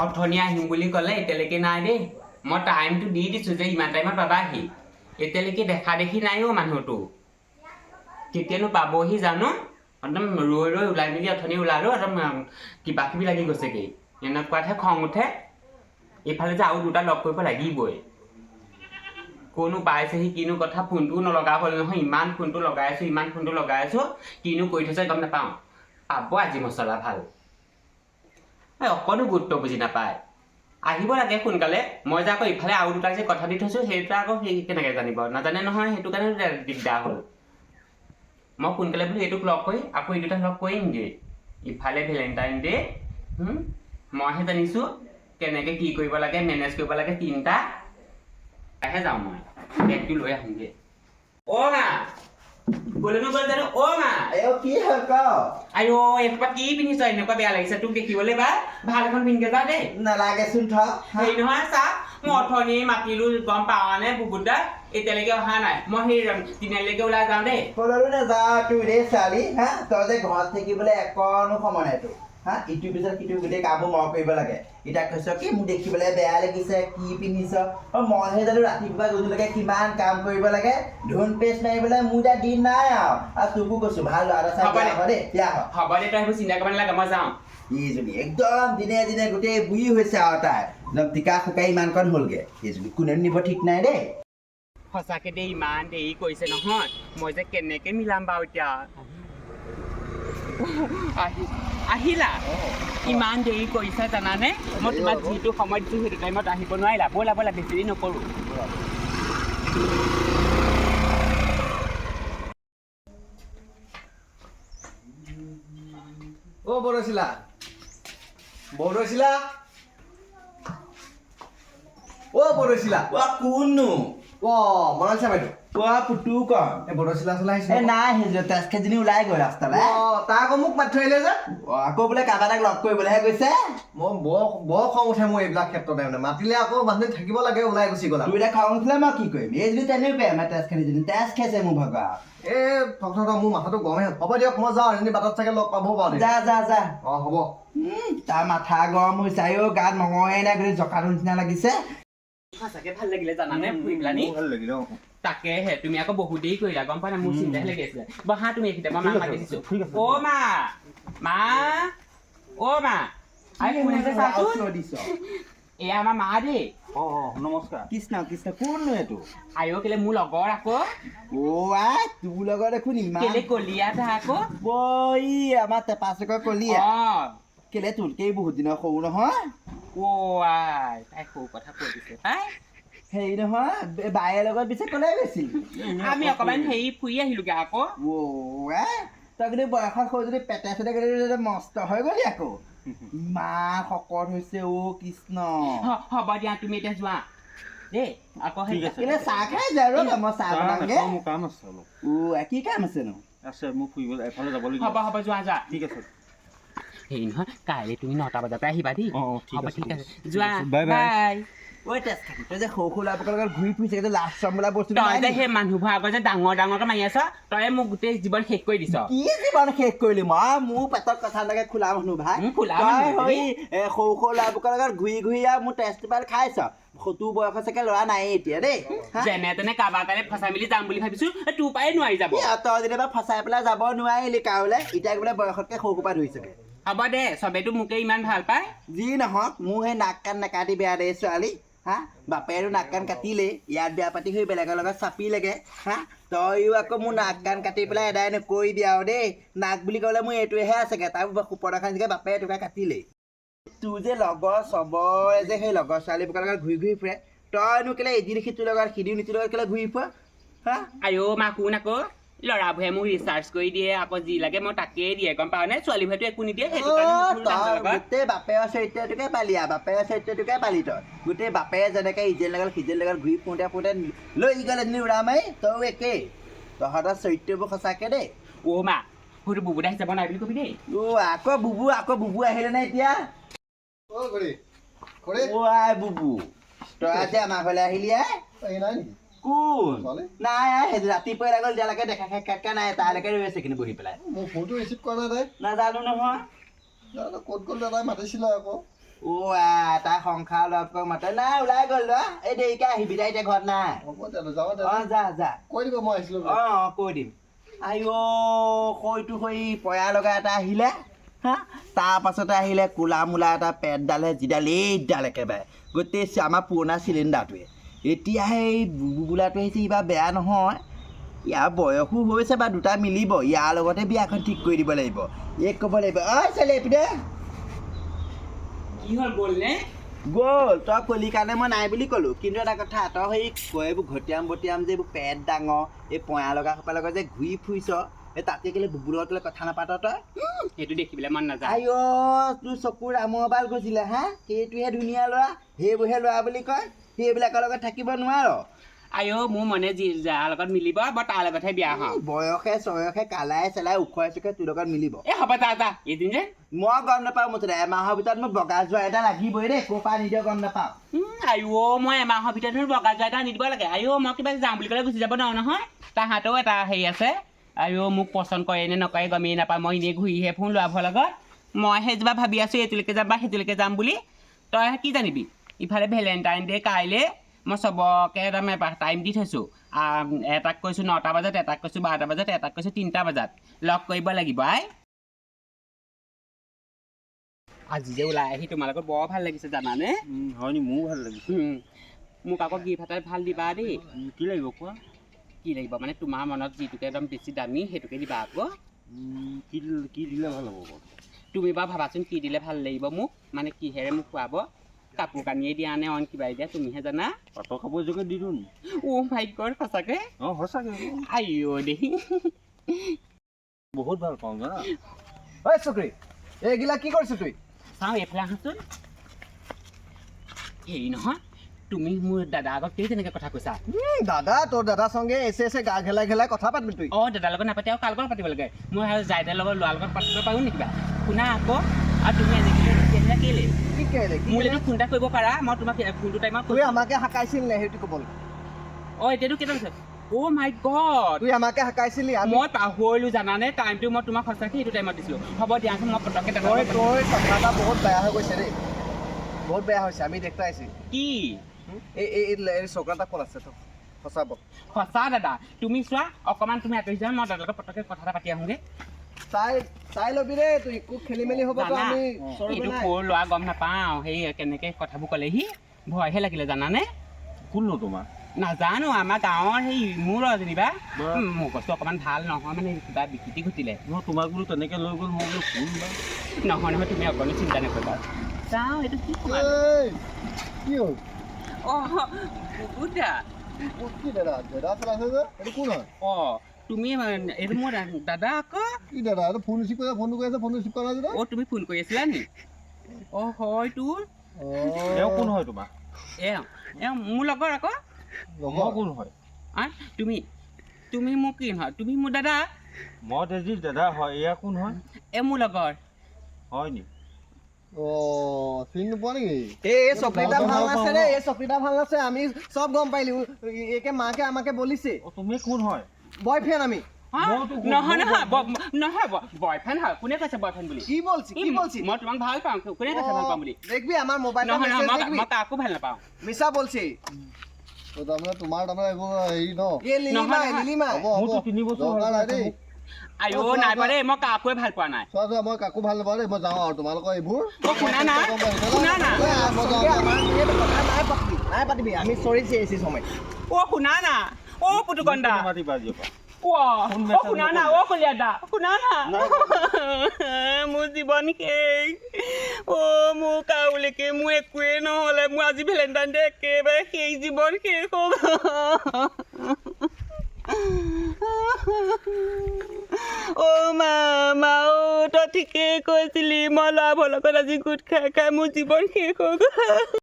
অথনি আহিম বুলি ক'লে এতিয়ালৈকে নাই দেই। মই টাইমটো দি দিছোঁ যে ইমান টাইমত পাবাহি। এতিয়ালৈকে দেখা দেখি নাই অ' মানুহটো। কেতিয়ানো পাবহি জানো? একদম ৰৈ ৰৈ ওলাই মেলি অথনি ওলালোঁ একদম কিবা কিবি লাগি গৈছেগৈ। এনেকুৱাতহে খং উঠে। এইফালে যে আৰু দুটা লগ কৰিব লাগিবই। কোনো পাইছেহি কিনো কথা ফোনটোও নলগা হ'ল নহয় ইমান ফোনটো লগাই আছোঁ ইমান ফোনটো লগাই আছোঁ কিনো কৰি থৈছে গম নাপাওঁ। পাব আজি মছলা ভাল। অকণো গুৰুত্ব বুজি নাপায়। আহিব লাগে সোনকালে মই যে আকৌ ইফালে আৰু দুটাক যে কথা দি থৈছোঁ সেই দুটা আকৌ সেই কেনেকৈ জানিব? নাজানে নহয় সেইটো কাৰণে দিগদাৰ হ'ল। মই সোনকালে বোলো এইটোক লগ কৰি আকৌ এই দুটাক লগ কৰিমগৈ। ইফালে ভেলেণ্টাইন ডে মইহে জানিছোঁ কেনেকৈ কি কৰিব লাগে মেনেজ কৰিব লাগে তিনিটা। তাহে যাওঁ মই। বেগটো লৈ আহোঁগৈ। অ' মা ক'লেনো গ'ল জানো অ' মা আইঅ কি হ'ল ক আইঅ এসোপা কি পিন্ধিছ এনেকুৱা বেয়া লাগিছে তোক দেখিবলৈ বা ভালো এখন পিন্ধকে যা দেই নালাগেচোন থ হেৰি নহয় চা মই অথনি মাতিলো গম পাৱানে বুবুদা এতিয়ালৈকে অহা নাই মই সেই তিনিআলিলৈকে ওলাই যাওঁ দেই ক'ললো নাযাওঁ তোৰ দেই ছোৱালী হা তই যে ঘৰত থাকিবলৈ একণো সময় নাই তোৰ হা ইটোৰ পিছত সিটো গোটেই কামবোৰ মই কৰিব লাগে। এতিয়া কৈছ কি মোৰ দেখিবলৈ বেয়া লাগিছে কি পিন্ধিছ? অ মইহে জানো ৰাতিপুৱা গধূলিলৈকে কিমান কাম কৰিব লাগে। ধুন পেষ্ট মাৰিবলৈ মোৰ এতিয়া দিন নাই আৰু। আৰু তোকো কৈছো ভালো ল'ৰা চাই হ'ব। দেই বিয়া হ'ব। দে তই সেইবোৰ চিন্তা কৰিব নালাগে মই যাওঁ। এইজনী একদম দিনে দিনে গোটেই বুঢ়ী হৈছে আৰু তাই। একদম টিকা শুকাই ইমানকণ হ'লগৈ। এইজনী কোনে নিব ঠিক নাই দেই। সঁচাকে দেই ইমান দেৰি কৰিছে নহয়। মই যে কেনেকে মিলাম বাৰু এতিয়া। আহিলা? ইমান দেৰি কৰিছা জানানে? মই তোমাক যিটো সময় দিছোঁ সেইটো টাইমত আহিব নোৱাৰিলা। ব'লা ব'লা বেছি দেৰি নকৰোঁ। অ বৰচিলা বৰচিলা অ বৰচিলা অ কোননো? অ বৰচিলা বাইদেউ। অ পুতু কণ এই বৰচিলা চলাই এ আহিছে। নাই সেই তেজ খেজনী ওলাই গ'ল ৰাস্তালৈ। অ তাই আকৌ মোক মাতি আহিলে যে। আকৌ বোলে কাৰোবাৰ এটাক লগ কৰিবলৈহে গৈছে। মই বৰ বৰ খং উঠে মোৰ এইবিলাক ক্ষেত্ৰতে মানে। মাতিলে আকৌ মানুহ থাকিব লাগে ওলাই গুচি গ'ল তোৰ এতিয়া খং উঠিলে মই কি কৰিম? এই যদি তেনেকুৱাই আমাৰ তেজ খেলিজনী তেজ খেছে মোৰ ভাগৰ। এই থক থক মোৰ মাথাটো গৰমে হ'ব দিয়ক মই যাওঁ এজনী বাটত চাগে লগ পাৰোঁ দেই। যা যা যা। অ হ'ব। তাৰ মাথা গৰম হৈছে। আইও গাত মঙহে নাই জকাটো নিচিনা লাগিছে। সঁচাকে ভালো লাগিলে জানানে ফুৰি পেলানি ভালো লাগিলে তাকেহে তুমি আকৌ বহুত দেৰি কৰিলা গম পোৱা নাই মোৰ চিন্তাহে লাগি আছিলে। বহা তুমি এইখিনিতে মই মাক মাতি দিছোঁ। অ' মা মা অ' মা। আই কোন আছে চাচোন? এয়া আমাৰ মা দেই অ নমস্কাৰ। কৃষ্ণ কৃষ্ণ কোননো এইটো? আইও কেলে মোৰ লগৰ আকৌ। অ আই তোৰ লগত দেখোন ইমান কেলে কলিয়া এটা আকৌ? বই আমাৰ টেপা চুকৰ কলিয়া। অ' কেলে তোতকেই বহুত দিনৰ সৰু নহয়? আই তাই সৰু কথা কৈ দিছে। তাই? হেৰি নহয় বে- বায়েৰ লগত পিছে ক'লে গৈছিল? আমি অকণমান হেৰি ফুৰি আহিলোগে আকৌ। তই কিন্তু বয়সত সৰু যদি পেটে চেটে গ'লে মস্ত হৈ গ'লি আকৌ। ইমান শকত হৈছে অ' কৃষ্ণ। হ- হ'ব দিয়া তুমি এতিয়া যোৱা। দেই আকৌ সেই কেলে চাহ খাই যা ৰ মই চাহ বনাওঁগে মোৰ কাম আছে অলপ। অ' আই, কি কাম আছেনো? আছে মোৰ ফুৰিবলৈ এফালে যাবলগীয়া হ'ব হ'ব যোৱা যোৱা। ঠিক আছে। হেৰি নহয় কাইলৈ তুমি নটা বজাতে আহিবা দেই। হ'ব ঠিক আছে। যোৱা। Bye, bye. বাই। ঐ তই যে সৰু সৰু ঘূৰি ফুৰিছে কিন্তু লাজ বস্তু তই সেই মানুহবোৰৰ আগত যে ডাঙৰ ডাঙৰকে মাৰি আছ তই মোক গোটেই জীৱন শেষ কৰি দিছ। কি জীৱন শেষ কৰিলি? মই মোৰ পেটত কথা লাগে খোলা মানুহ ভাই। খোলা হৈ এ, সৰু সৰু ল'ৰাবোৰৰ লগত ঘূৰি ঘূৰি আৰু মোৰ টেষ্ট খাইছ। সটো বয়সৰ চাগে ল'ৰা নাই এতিয়া দেই। যেনে তেনে কাৰোবাৰ কাৰণে ফচাই মেলি যাম বুলি ভাবিছো তোৰ পৰাই নোৱাৰি যাব। তই যেনিবা ফচাই পেলাই যাব নোৱাৰিলি কাৰোলৈ এতিয়া বোলে বয়সতকে সৰু সোপা ধৰিছেগে। হ'ব দে চবেতো মোকে ইমান ভাল পায়। যি নহওক মোৰ সেই নাক কাণ নাকাটি বেয়া দে ছোৱালী হা? বাপেৰো নাক কাণ কাটিলেই ইয়াত বিয়া পাতি হৈ বেলেগৰ লগত চাপিলেগে হা? তয়ো আকৌ মোৰ নাক কাণ কাটি পেলাই এদাই নকৰিবি আৰু দেই। নাক বুলি ক'লে মোৰ এইটোৱেহে আছেগে তাৰ সুপৰ এখন চাগে বাপে এটুকা কাটিলেই। তোৰ যে লগৰ চবৰে যে সেই লগৰ ছোৱালীবোৰৰ লগত ঘূৰি ঘূৰি ফুৰে তইনো কেলে এদিন দেখি তোৰ লগত সিদিন তোৰ লগত কেলে ঘূৰি ফুৰ হা? আইঅ মা কোন আকৌ। ল'ৰাবোৰে মোক ৰিচাৰ্জ কৰি দিয়ে আকৌ যি লাগে মই তাকেই দিয়ে গম পাৱ নে? ছোৱালীবোৰেতো একো নিদিয়ে সেইটো গোটেই বাপেৰৰ চৰিত্ৰটোকে পালি আৰু বাপেৰৰ চৰিত্ৰটোকে পালি তই। গোটেই বাপেৰে যেনেকে ইজেৰ লগত সিজেৰ লগত ঘূৰি ফুৰোঁতে ফুৰোঁতে লৈ গ'ল এজনী উৰা মাৰি তইও একেই। তহঁতৰ চৰিত্ৰবোৰ সঁচাকে দেই। অ' মা সৈটো বুবুদা হিচাপ নাই বুলি কবি দেই। অ' আকৌ বুবু আকৌ বুবু আহিলে নে এতিয়া? অ বুবু তই আজি আমাৰ ঘৰলৈ আহিলি আই? নাই নেকি? কোন ছোৱালী? নাই আই সেইটো ৰাতিপুৱাই লাগল এতিয়ালৈকে দেখা সাক্ষাৎকাৰ নাই তালৈকে ৰৈ আছে কিন্তু বহি পেলাই। মোৰ ফোনটো ৰিচিভ কৰা নাই তাই। নাজানো নহয়। জানো ক'ত গ'ল দাদাই মাতিছিলে আকৌ। অ আ তাই সংসাৰ লগত মাতে নাই ওলাই গ'ল ল'ৰা এই দেৰিকে আহিবি তাই এতিয়া ঘৰত নাই। হ'ব তেনে যাওঁ অ তেনে যা যা। কৈ দিব মই আহিছিলোঁ অ অ কৈ দিম। আইঅ সৈটো সৈ পয়া লগা এটা আহিলে হা? তাৰ পাছতে আহিলে কোলা মোলা এটা পেটডালহে যিডাল এইডাল একেবাৰে। গোটেই আমাৰ পুৰণা চিলিণ্ডাৰটোৱে। এতিয়াহে এই বুবু আহিছে ইবাৰ বেয়া নহয়। ইয়াৰ বয়সো হৈছে বা দুটা মিলিব ইয়াৰ লগতে বিয়াখন ঠিক কৰি দিব লাগিব। এক ক'ব লাগিব ঐ ছোৱালী এইপিনে। কি হ'ল গ'লনে গ'ল তই কলি কাৰণে মই নাই বুলি ক'লোঁ। কিন্তু এটা কথা তই সেই এইবোৰ ঘটিয়াম বটিয়াম যে এইবোৰ পেট ডাঙৰ এই পয়া লগা সোপাৰ লগত যে ঘূৰি ফুৰিছ এই তাতে কেলে বুবুলৰ তোলে কথা নাপাত তই? সেইটো দেখিবলৈ মন নাযায়। আইঅ তোৰ চকুৰ ৰামৰ বাল গৈছিলে হা? সেইটোহে ধুনীয়া ল'ৰা সেইবোৰহে ল'ৰা বুলি কয়। সেইবিলাকৰ লগত থাকিব নোৱাৰ। আইঅ মোৰ মনে যি যাৰ লগত মিলিব মই তাৰ লগতহে বিয়া হওঁ বয়সে চয়সে কালাই চেলাই ওখৰে চুখে তোৰ লগত মিলিব। এই হ'ব যা যা এদিন যে। মই গম নাপাওঁ মুঠতে এমাহৰ ভিতৰত মোক বগা যোৱা এটা লাগিবই দেই ক'ৰ পৰা নিদিয় গম নাপাওঁ। আইঅ মই এমাহৰ ভিতৰত বগা যোৱা এটা নিদিব লাগে। আইঅ মই কিবা যাওঁ বুলি ক'লে গুচি যাব নোৱাৰো নহয়। তাহাঁতেও এটা হেৰি আছে। আইঅ মোক পচন্দ কৰে নে নকৰে গমেই নাপায় মই এনেই ঘূৰিহে ফুৰোঁ ল'ৰাবোৰৰ লগত। মই সেইজোপা ভাবি আছোঁ এইটোলৈকে যাম বা সেইটোলৈকে যাম বুলি। তই কি জানিবি? ইফালে ভেলেণ্টাইন ডে' কাইলৈ মই চবকে এবাৰ টাইম দি থৈছোঁ। এটাক কৈছোঁ নটা বজাত এটাক কৈছোঁ বাৰটা বজাত এটাক কৈছোঁ তিনিটা বজাত। লগ কৰিব লাগিব আই। আজি যে ওলাই আহি তোমাৰ লগত বৰ ভাল লাগিছে জানানে? উম, হয় নি? মোৰো ভাল লাগিছে। মোক আকৌ গিফ্ট এটা ভাল দিবা দেই। কি লাগিব কোৱা? কি লাগিব? মানে তোমাৰ মনত যিটোকে একদম বেছি দামী সেইটোকে দিবা আকৌ। কি দিলে কি দিলে ভাল হ'ব তুমি বাৰু ভাবাচোন কি দিলে ভাল লাগিব মোক? মানে কিহেৰে মোক খুৱাব? কাপোৰ কানিয়ে দিয়া নে অইন কিবাই দিয়া তুমিহে জানা? পাটৰ কাপোৰ এযোৰকে দি দিওঁ অ' ভাগ্যৰ সঁচাকে? অঁ সঁচাকে। আইঅ' দেহি বহুত ভালো পাওঁ জানা। ঐ চকৰি এইগিলা কি কৰিছ তুই? চাওঁ এইফালে আহাচোন। হেৰি নহয় তুমি মোৰ দাদা আগত কেই তেনেকৈ কথা কৈছা? দাদা তোৰ দাদা সঙ্গে এসে এসে গা ঘেলাই ঘেলাই কথা পাতবি তুই। অঁ দাদাৰ লগত নাপাতি আৰু কাৰ লগত পাতিব লাগে। মই আৰু জাইদাৰ লগত ল'ৰাৰ লগত পাতিব পাৰোঁ নেকি কিবা? শুনা আকৌ আৰু তুমি এনেকৈ তেতিয়াহ'লে কেলৈ কি কেলে মোলৈ ফোন এটা কৰিব পাৰা? মই তোমাক কোনটো টাইমত তুই আমাকে হাকাইছিল নে সেইটো ক'ব অঁ এতিয়াতো কেইটা হৈছে অ' মাই গড তুই আমাকে হাকাইছিলি মই পাহৰিলোঁ জানানে? টাইমটো মই তোমাক সঁচাকৈ সেইটো টাইমত দিছিলোঁ। হ'ব দিয়াচোন মই পটককৈ তই তোৰ কথা এটা বহুত বেয়া হৈ গৈছে দেই। বহুত বেয়া হৈছে আমি আছি কি? এই চকৰা এটা ক'ত আছে তো সঁচা দাদা। তুমি চোৱা অকণমান তুমি আঁতৰি যোৱা মই দাদাৰ লগত পটককৈ কথা এটা পাতি আহোঁগৈ। চাই চাই ল'বি দেই তুই একো খেলি মেলি হ'বতো আমি। এইটো নাই। ল'ৰা গম নাপাওঁ সেই কেনেকৈ কথাবোৰ ক'লেহি ভয়হে লাগিলে জানানে? কোননো তোমাৰ? নাজানো আমাৰ গাঁৱৰ সেই মোৰ যেনিবা মোৰ কৈছোঁ অকণমান ভালো নহয় মানে কিবা বিকৃতি ঘটিলে। নহয় তোমাক বোলো তেনেকৈ লৈ গ'ল মই বোলো কোন নহয় নহয় তুমি অকণো চিন্তা নকৰিবা। চাওঁ এইটো কি কি হ'ল? অঁ বুবুদা অ, কি দাদা? দাদা চলাইছে যে এইটো কোন হয়? অঁ তুমি এইটো মোৰ দা- দাদা আকৌ কি দাদা এইটো ফোন ৰিচিভ কৰি ফোনটো কৰি আছে ফোনটো ৰিচিভ কৰা নাই যে অঁ তুমি ফোন কৰি আছিলা নি? অঁ হয় তোৰ এওঁ কোন হয় তোমাৰ এওঁ এওঁ মোৰ লগৰ আকৌ। মই কোন হয়? আ তুমি তুমি মোক কি হয়? তুমি মোৰ দাদা? মই তেজি দাদা হয় এয়া কোন হয়? এ মোৰ লগৰ। হয় নি? চিনি নোপোৱা নেকি? এই এই চকৰিটা ভালো নাছে এই চকৰিটা ভালো নাছে আমি চব গম পাইলি। একে মাকে আমাকে বলিছে। অঁ তুমি কোন হয়? বয়ফ্ৰেণ্ড আমি। নহয় নহয় নহয় বয়ফ্ৰেণ্ড হয় কোনে কৈছে বয়ফ্ৰেণ্ড বুলি? কি বলছি কি বলছি? মই তোমাক ভালো পাওঁ কোনে কৈছে ভালো পাওঁ বুলি? দেখবি আমার মোবাইল নহয় নহয় মেসেজ মই কাকো ভালো নাপাওঁ। মিছা বলছি। তো তাৰমানে তোমাৰ তাৰমানে এইবোৰ হেৰি ন? এ লিলিমা। লিলিমা মোৰতো তিনি বছৰ নাই দেই। আইঅ নাই দেই মই কাকোৱে ভালো পোৱা নাই। চোৱা চোৱা মই কাকো ভালো নাপাওঁ দেই মই যাওঁ আৰু তোমালোকৰ এইবোৰ। শুনা না শুনা না। নাই পাতিবি আমি চৰি চেয়েছি সময়। অ শুনা না। পৰা অ ফোন অ মেছেজ শুনা না অ কলিয়াদা শুনা না মোৰ জীৱন শেষ অ মোৰ কাউলৈকে মোৰ একোৱেই নহ'লে মোৰ আজি ভেলেণ্টাইন ডে একেবাৰে শেষ জীৱন শেষ হ'ল অ' মা মা অ' তই ঠিকেই কৈছিলি মই ল'ৰাবোৰৰ লগত আজি গোট খাই খাই মোৰ জীৱন শেষ হৈ গ'ল